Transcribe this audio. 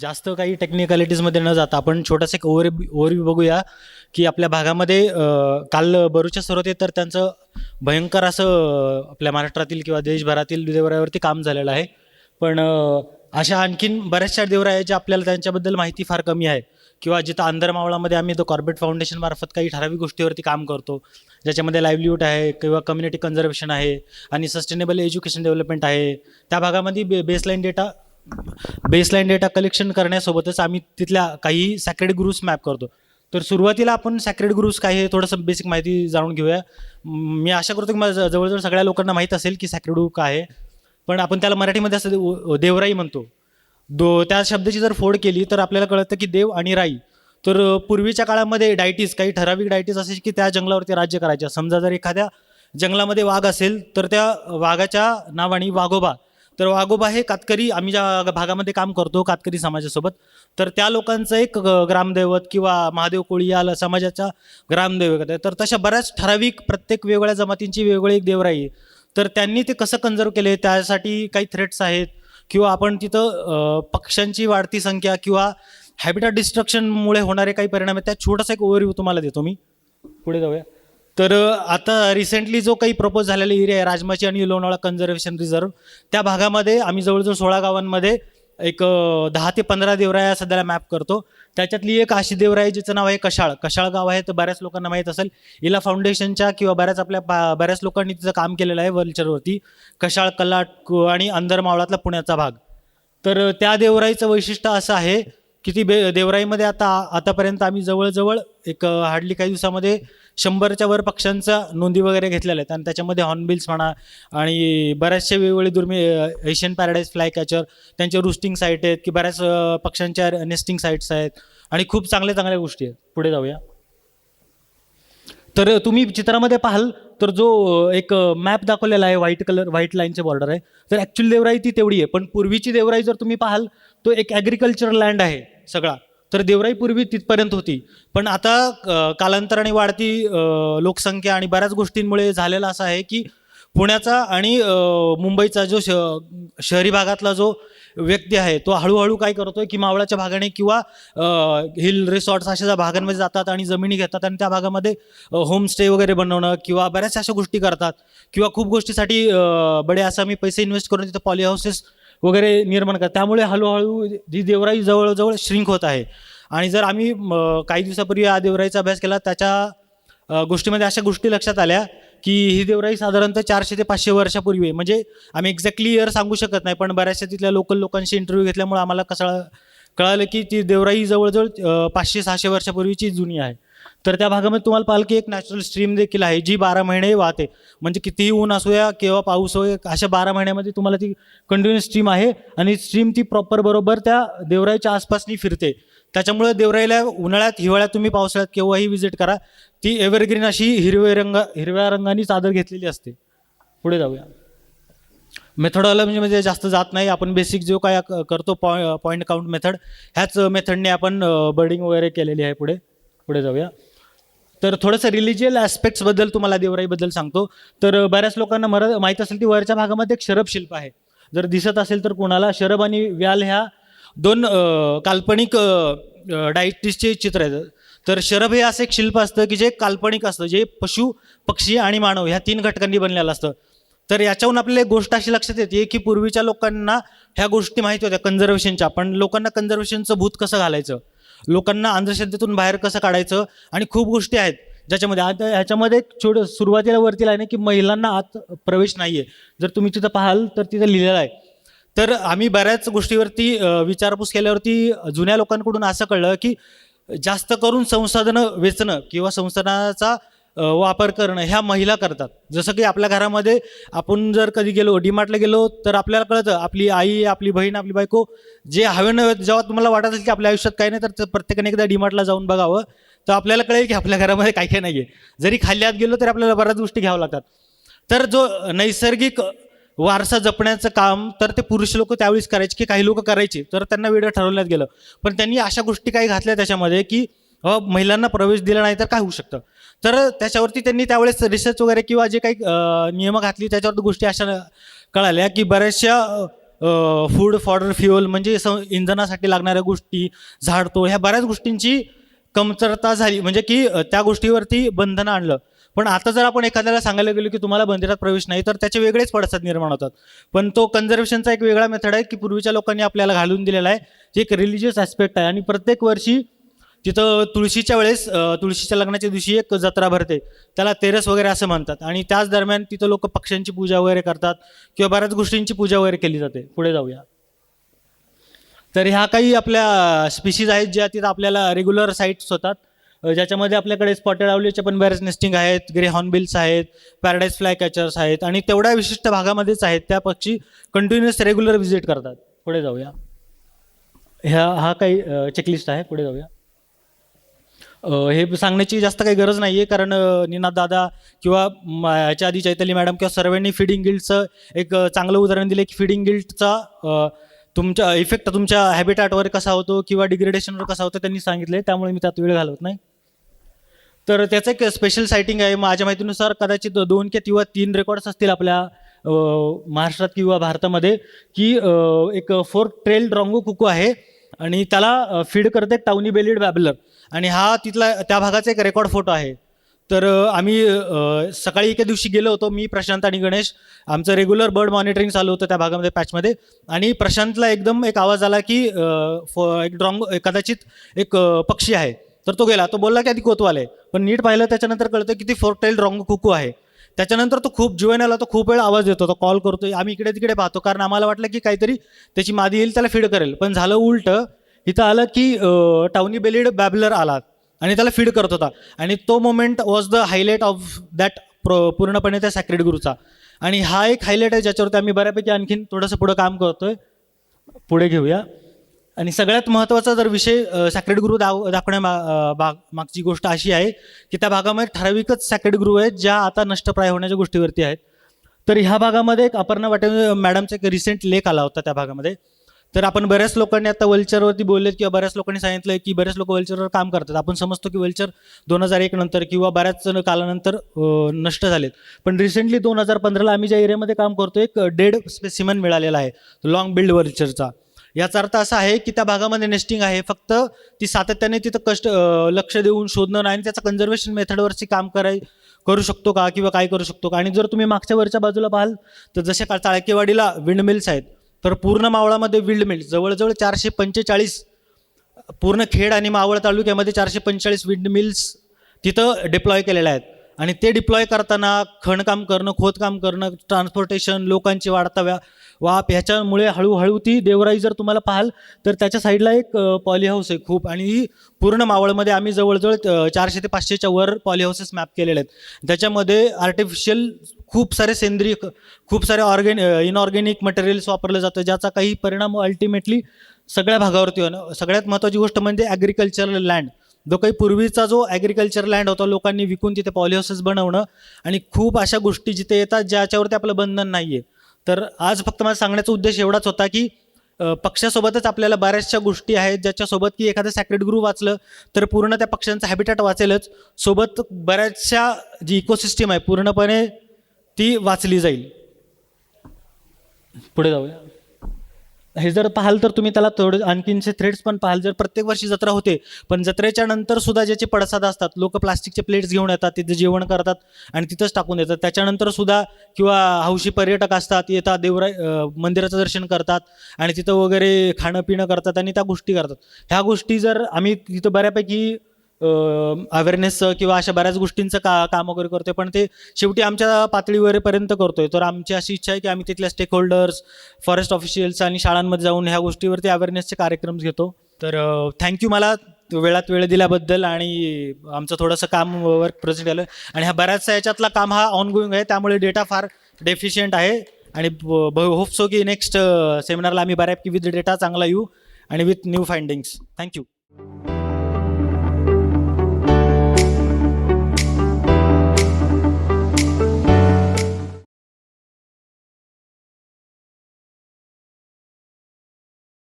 जास्त काही टेक्निकॅलिटीजमध्ये न जाता आपण छोटासा एक ओव्हर ओव्हरव्ह्यू बघूया की आपल्या भागामध्ये काल बरूच्या सुरुवाती तर त्यांचं भयंकर असं आपल्या महाराष्ट्रातील किंवा देशभरातील देवरायावरती काम झालेलं आहे. पण अशा आणखीन बऱ्याचशा देवराया ज्या आपल्याला त्यांच्याबद्दल माहिती फार कमी आहे. किंवा जिथं आंधरमावळामध्ये आम्ही तो कॉर्बेट फाउंडेशन मार्फत काही ठराविक गोष्टीवरती काम करतो ज्याच्यामध्ये लाईव्हलीहूड आहे किंवा कम्युनिटी कन्झर्वेशन आहे आणि सस्टेनेबल एज्युकेशन डेव्हलपमेंट आहे. त्या भागामध्ये बे baseline data baseline data collection करण्यासोबतच आम्ही तिथल्या काही सॅक्रेड ग्रुप्स मॅप करतो. तर सुरुवातीला आपण सॅक्रेड ग्रुप्स काय हे थोडंसं बेसिक माहिती जाणून घेऊया. मी आशा करतो की मला जवळजवळ सगळ्या लोकांना माहीत असेल की सॅक्रेड ग्रुप काय आहे. पण आपण त्याला मराठीमध्ये असं देवराई म्हणतो. दो त्या शब्दाची जर फोड केली तर आपल्याला कळतं की देव आणि राई. तर पूर्वीच्या काळामध्ये डायटीज काही ठराविक डायटीज असे की त्या जंगलावरती राज्य करायच्या. समजा जर एखाद्या जंगलामध्ये वाघ असेल तर त्या वाघाच्या नावाने वाघोबा. तर वाघोबा हे कातकरी आम्ही ज्या भागामध्ये काम करतो कातकरी समाजासोबत तर त्या लोकांचं एक ग्रामदैवत किंवा महादेव कोळी या समाजाच्या ग्रामदैवत आहे. तर तशा बऱ्याच ठराविक प्रत्येक वेगवेगळ्या जमातींची वेगवेगळी एक देवराई आहे. तर त्यांनी ते कसं कन्झर्व केले? त्यासाठी काही थ्रेट्स आहेत. किंवा आपण तिथं पक्ष्यांची वाढती संख्या किंवा हॅबिटा डिस्ट्रक्शनमुळे होणारे काही परिणाम आहेत त्या छोटासा एक ओव्हरव्ह्यू तुम्हाला देतो मी. पुढे जाऊया. तर आता रिसेंटली जो काही प्रपोज झालेला एरिया आहे राजमाची आणि लोणावळा कन्झर्वेशन रिझर्व त्या भागामध्ये आम्ही जवळजवळ सोळा गावांमध्ये एक दहा ते पंधरा देवराया सध्याला मॅप करतो. त्याच्यातली एक अशी देवराई जिचं नाव आहे कशाळ. कशाळ गाव आहे तर बऱ्याच लोकांना माहीत असेल इला फाउंडेशनच्या किंवा बऱ्याच आपल्या बा- बऱ्याच लोकांनी तिचं काम केलेलं आहे वल्चरवरती कशाळ कलाट आणि अंधरमावळातला पुण्याचा भाग. तर त्या देवराईचं वैशिष्ट्य असं आहे की ती बे देवराईमध्ये आता आतापर्यंत आम्ही जवळजवळ एक हार्डली काही दिवसामध्ये शंभरच्या वर पक्ष्यांचा नोंदी वगैरे घेतलेल्या आहेत. आणि त्याच्यामध्ये हॉर्नबिल्स म्हणा आणि बऱ्याचशा वेगवेगळे दुर्मिळ एशियन पॅराडाईज फ्लाय कॅचर त्यांचे रुस्टिंग साईट आहेत की बऱ्याच पक्ष्यांच्या नेस्टिंग साईट्स आहेत. आणि खूप चांगल्या चांगल्या गोष्टी आहेत. पुढे जाऊया. तर तुम्ही चित्रामध्ये पाहाल तर जो एक मॅप दाखवलेला आहे व्हाईट कलर व्हाईट लाईनचे बॉर्डर आहे. तर ॲक्च्युअली देवराई ती तेवढी आहे पण पूर्वीची देवराई जर तुम्ही पाहाल तो एक ॲग्रिकल्चर लँड आहे सगळा. तर देवराई पूर्वी तिथपर्यंत होती. पण आता कालांतराने वाढती लोकसंख्या आणि बऱ्याच गोष्टींमुळे झालेलं असं आहे की पुण्याचा आणि मुंबईचा जो श शहरी भागातला जो व्यक्ती आहे तो हळूहळू काय करतोय की मावळाच्या भागाने किंवा हिल रिसॉर्ट्स अशा ज्या भागांमध्ये जातात आणि जमिनी घेतात आणि त्या भागामध्ये होमस्टे वगैरे बनवणं किंवा बऱ्याचशा अशा गोष्टी करतात किंवा खूप गोष्टीसाठी बडे असं आम्ही पैसे इन्व्हेस्ट करून तिथं पॉली हाऊसेस वगैरे निर्माण करतात. त्यामुळे हळूहळू ही देवराई जवळजवळ श्रिंक होत आहे. आणि जर आम्ही काही दिवसापूर्वी या देवराईचा अभ्यास केला त्याच्या गोष्टीमध्ये अशा गोष्टी लक्षात आल्या की ही देवराई साधारणतः चारशे ते पाचशे वर्षापूर्वी आहे. म्हणजे आम्ही एक्झॅक्टली इयर सांगू शकत नाही पण बऱ्याचशा तिथल्या लोकल लोकांशी इंटरव्ह्यू घेतल्यामुळे आम्हाला कसं कळालं की ती देवराई जवळजवळ पाचशे सहाशे वर्षापूर्वीची जुनी आहे. तर त्या भागामध्ये तुम्हाला पालखी की एक नॅचरल स्ट्रीम देखील आहे जी बारा महिने वाहते. म्हणजे कितीही ऊन असूया किंवा पाऊस हो अशा बारा महिन्यामध्ये तुम्हाला ती कंटिन्युअस स्ट्रीम आहे. आणि स्ट्रीम ती प्रॉपर बरोबर त्या देवराईच्या आसपासनी फिरते. त्याच्यामुळे देवराईला उन्हाळ्यात हिवाळ्यात तुम्ही पावसाळ्यात केव्हाही विजिट करा. ती एव्हरग्रीन अशी हिरवे रंग हिरव्या रंगाने चादर घेतलेली असते. पुढे जाऊया. मेथडॉलॉजी म्हणजे-, म्हणजे जास्त जात नाही. आपण बेसिक जो काय क- करतो पॉ पॉईंट काउंट मेथड ह्याच मेथडने आपण बर्डिंग वगैरे केलेली आहे पुढे. पुढे जाऊया. तर थोडंसं रिलिजियल ॲस्पेक्ट्सबद्दल तुम्हाला देवराईबद्दल सांगतो. तर बऱ्याच लोकांना मरा माहीत असेल की वरच्या भागामध्ये एक शरब शिल्प आहे. जर दिसत असेल तर कोणाला शरब आणि व्याल ह्या दोन काल्पनिक डायटिसचे चित्र आहेत. तर शरभ हे असं एक शिल्प असतं की जे काल्पनिक असतं जे पशु पक्षी आणि मानव ह्या तीन घटकांनी बनलेलं असतं. तर याच्याहून आपल्याला एक गोष्ट अशी लक्षात येते की पूर्वीच्या लोकांना ह्या गोष्टी माहिती होत्या कन्झर्वेशनच्या पण लोकांना कन्झर्वेशनचं भूत कसं घालायचं? लोकांना अंधश्रद्धेतून बाहेर कसं काढायचं? आणि खूप गोष्टी आहेत. ज्याच्यामध्ये आता ह्याच्यामध्ये एक छोटं सुरुवातीला वरती लाईन आहे की महिलांना आत प्रवेश नाही आहे जर तुम्ही तिथं पाहाल तर तिथं लिहिलेलं आहे. तर आम्ही बऱ्याच गोष्टीवरती विचारपूस केल्यावरती जुन्या लोकांकडून असं कळलं की जास्त करून संसाधनं वेचणं किंवा संसाधनाचा वापर करणं ह्या महिला करतात. जसं की आपल्या घरामध्ये आपण जर कधी गेलो डीमार्टला गेलो तर आपल्याला कळतं आपली आई आपली बहीण आपली बायको जे हवे नव्हे जेव्हा तुम्हाला वाटत असेल की आपल्या आयुष्यात काही नाही तर प्रत्येकाने एकदा डीमार्टला जाऊन बघावं. तर आपल्याला कळेल की आपल्या घरामध्ये काही काही नाही आहे जरी खाल्ल्यात गेलो तरी आपल्याला बऱ्याच गोष्टी घ्याव्या लागतात. तर जो नैसर्गिक वारसा जपण्याचं काम तर ते पुरुष लोक त्यावेळेस करायचे की काही लोक करायचे तर त्यांना वेळ ठरवण्यात गेलं. पण त्यांनी अशा गोष्टी काही घातल्या त्याच्यामध्ये की महिलांना प्रवेश दिला नाही तर काय होऊ शकतं? तर त्याच्यावरती त्यांनी त्यावेळेस रिसर्च वगैरे किंवा जे काही नियमं नियम घातली त्याच्यावरती गोष्टी अशा कळाल्या की बऱ्याचशा फूड फॉडर फ्युअल म्हणजे स इंधनासाठी लागणाऱ्या गोष्टी झाडतो ह्या बऱ्याच गोष्टींची कमतरता झाली. म्हणजे की त्या गोष्टीवरती बंधनं आणलं. पण आता जर आपण एखाद्याला सांगायला गेलो की तुम्हाला मंदिरात प्रवेश नाही तर त्याचे वेगळेच पडसाद निर्माण होतात. पण तो कन्झर्वेशनचा एक वेगळा मेथड आहे की पूर्वीच्या लोकांनी आपल्याला घालून दिलेला आहे जे एक रिलिजियस ॲस्पेक्ट आहे. आणि प्रत्येक वर्षी तिथं तुळशीच्या वेळेस तुळशीच्या लग्नाच्या दिवशी एक जत्रा भरते. त्याला तेरस वगैरे असं म्हणतात. आणि त्याच दरम्यान तिथं लोक पक्ष्यांची पूजा वगैरे करतात किंवा बऱ्याच गोष्टींची पूजा वगैरे केली जाते. पुढे जाऊया. तर ह्या काही आपल्या स्पीशीज आहेत ज्या तिथं आपल्याला रेग्युलर साईट्स होतात. ज्याच्यामध्ये आपल्याकडे स्पॉटेड आवलीचे पण बॅरेज नेस्टिंग आहेत ग्रे हॉर्नबिल्स आहेत पॅराडाईज फ्लाय कॅचर्स आहेत आणि तेवढ्या विशिष्ट भागामध्येच आहेत. त्या पक्षी कंटिन्युअस रेग्युलर व्हिजिट करतात. पुढे जाऊया. ह्या हा काही चेकलिस्ट आहे. पुढे जाऊया. हे सांगण्याची जास्त काही गरज नाही आहे कारण निनाददादा निनाद दादा किंवा म- याच्या आधी चैतली मॅडम किंवा सर्वांनी फिडिंग गिल्डचं एक चांगलं उदाहरण दिलं की फिडिंग गिल्डचा तुमच्या इफेक्ट तुमच्या हॅबिटॅटवर कसा होतो किंवा डिग्रेडेशनवर कसा होतो त्यांनी सांगितलं त्यामुळे मी त्यात वेळ घालवत नाही. तर त्याचं एक स्पेशल सायटिंग आहे. माझ्या माहितीनुसार कदाचित दोन किंवा तीन रेकॉर्ड्स असतील आपल्या महाराष्ट्रात किंवा भारतामध्ये की एक फोर ट्रेल ड्रॉंगो कुकू आहे आणि त्याला फीड करते टाउनी बेलिड बॅबलर आणि हा तिथला त्या भागाचा एक रेकॉर्ड फोटो आहे. तर आम्ही सकाळी एके दिवशी गेलो होतो मी प्रशांत आणि गणेश. आमचं रेग्युलर बर्ड मॉनिटरिंग चालू होतं त्या भागामध्ये पॅचमध्ये आणि प्रशांतला एकदम एक आवाज आला की फो एक ड्रॉंग कदाचित एक पक्षी आहे. तर तो गेला तो बोलला की आधी कोतवाल आहे. पण नीट पाहिलं त्याच्यानंतर कळतं की ती फोर्टेल रॉंग कुकू आहे. त्याच्यानंतर तो खूप जुवेनाला तो खूप वेळ आवाज देतो तो कॉल करतो आम्ही इकडे तिकडे पाहतो कारण आम्हाला वाटलं की काहीतरी त्याची मादी येईल त्याला फीड करेल. पण झालं उलट इथं आलं की टाउनी बेलिड बॅबलर आला आणि त्याला फीड करत होता. आणि तो moment was the highlight of that प्र पूर्णपणे त्या सॅक्रेड गुरुचा. आणि हा एक हायलाईट आहे ज्याच्यावरती आम्ही बऱ्यापैकी आणखीन थोडंसं पुढं काम करतोय. पुढे घेऊया. आणि सगळ्यात महत्त्वाचा जर विषय सॅक्रेड गुरु दाव दाखवण्या मा भाग मागची गोष्ट अशी आहे की त्या भागामध्ये ठराविकच सॅक्रेड गुरु आहेत ज्या आता नष्टप्राय होण्याच्या गोष्टीवरती आहेत. तर ह्या भागामध्ये एक अपर्णा वाटे मॅडमचा एक रिसेंट लेख आला होता त्या भागामध्ये. तर आपण बऱ्याच लोकांनी आता वल्चरवरती बोललेत किंवा बऱ्याच लोकांनी सांगितलं की बऱ्याच लोक वल्चरवर काम करतात. आपण समजतो की वल्चर दोन हजार एक नंतर किंवा बऱ्याच जण कालानंतर नष्ट झालेत. पण रिसेंटली दोन हजार पंधराला आम्ही ज्या एरियामध्ये काम करतो एक डेड स्पेसिमन मिळालेला आहे लॉंग बिल्ड वल्चरचा. याचा अर्थ असा आहे की त्या भागामध्ये नेस्टिंग आहे. फक्त ती सातत्याने तिथं कष्ट लक्ष देऊन शोधणं नाही आणि त्याचा कन्झर्वेशन मेथडवरची काम कराय करू शकतो का किंवा काय करू शकतो का? आणि जर तुम्ही मागच्या वरच्या बाजूला पाहाल तर जसे का चाळकेवाडीला विंडमिल्स आहेत तर पूर्ण मावळामध्ये विंडमिल्स जवळजवळ चारशे पंचेचाळीस पूर्ण खेड आणि मावळ तालुक्यामध्ये चारशे पंचेचाळीस विंडमिल्स तिथं डिप्लॉय केलेल्या आहेत. आणि ते डिप्लॉय करताना खणकाम करणं खोदकाम करणं ट्रान्सपोर्टेशन लोकांची वाढता व्या वाप ह्याच्यामुळे हळूहळू ती देवराई जर तुम्हाला पाहाल तर त्याच्या साईडला एक पॉली हाऊस आहे खूप. आणि ही पूर्ण मावळमध्ये आम्ही जवळजवळ चारशे ते पाचशेच्या वर पॉली हाऊसेस मॅप केलेले आहेत. त्याच्यामध्ये आर्टिफिशियल खूप सारे सेंद्रिय खूप सारे ऑर्गेन इनऑर्गॅनिक मटेरियल्स वापरलं जातं ज्याचा काही परिणाम अल्टिमेटली सगळ्या भागावरती होणं. सगळ्यात महत्त्वाची गोष्ट म्हणजे ॲग्रिकल्चरल लँड जो काही पूर्वीचा जो ॲग्रिकल्चर लँड होता लोकांनी विकून तिथे पॉलिहाऊसेस बनवणं आणि खूप अशा गोष्टी जिथे येतात ज्याच्यावरती आपलं बंधन नाही आहे तर आज फक्त माझा सांगण्याचा उद्देश एवढाच होता की पक्षासोबतच आपल्याला बऱ्याचशा गोष्टी आहेत ज्याच्यासोबत की एखादं सॅक्रेट ग्रू वाचलं तर पूर्ण त्या पक्ष्यांचा हॅबिटॅट वाचेलच. सोबत बऱ्याचशा जी इकोसिस्टीम आहे पूर्णपणे ती वाचली जाईल. पुढे जाऊया. हे जर पाहाल तर तुम्ही त्याला थोडं आणखीनचे थ्रेड्स पण पाहाल. जर प्रत्येक वर्षी जत्रा होते पण जत्रेच्या नंतर सुद्धा ज्याचे पडसाद असतात लोक प्लास्टिकचे प्लेट्स घेऊन येतात तिथे जेवण करतात आणि तिथंच टाकून देतात. त्याच्यानंतर सुद्धा किंवा हौशी पर्यटक असतात येतात देवराय मंदिराचं दर्शन करतात आणि तिथं वगैरे खाणं पिणं करतात आणि त्या गोष्टी करतात. ह्या गोष्टी जर आम्ही तिथं बऱ्यापैकी अवेअरनेस किंवा अशा बऱ्याच गोष्टींचं का काम वगैरे करतोय. पण ते शेवटी आमच्या पातळीवरपर्यंत करतोय. तर आमची अशी इच्छा आहे की आम्ही तिथल्या स्टेक होल्डर्स फॉरेस्ट ऑफिशियल्स आणि शाळांमध्ये जाऊन ह्या गोष्टीवरती अवेअरनेसचे कार्यक्रम घेतो. तर थँक्यू मला वेळात वेळ दिल्याबद्दल आणि आमचं थोडंसं काम वर्क प्रेझेंट झालं. आणि हा बऱ्याचसा याच्यातला काम हा ऑनगोईंग आहे. त्यामुळे डेटा फार डेफिशियंट आहे. आणि होप सो की नेक्स्ट सेमिनारला आम्ही बऱ्यापैकी विथ डेटा चांगला येऊ आणि विथ न्यू फाइंडिंग्स थँक्यू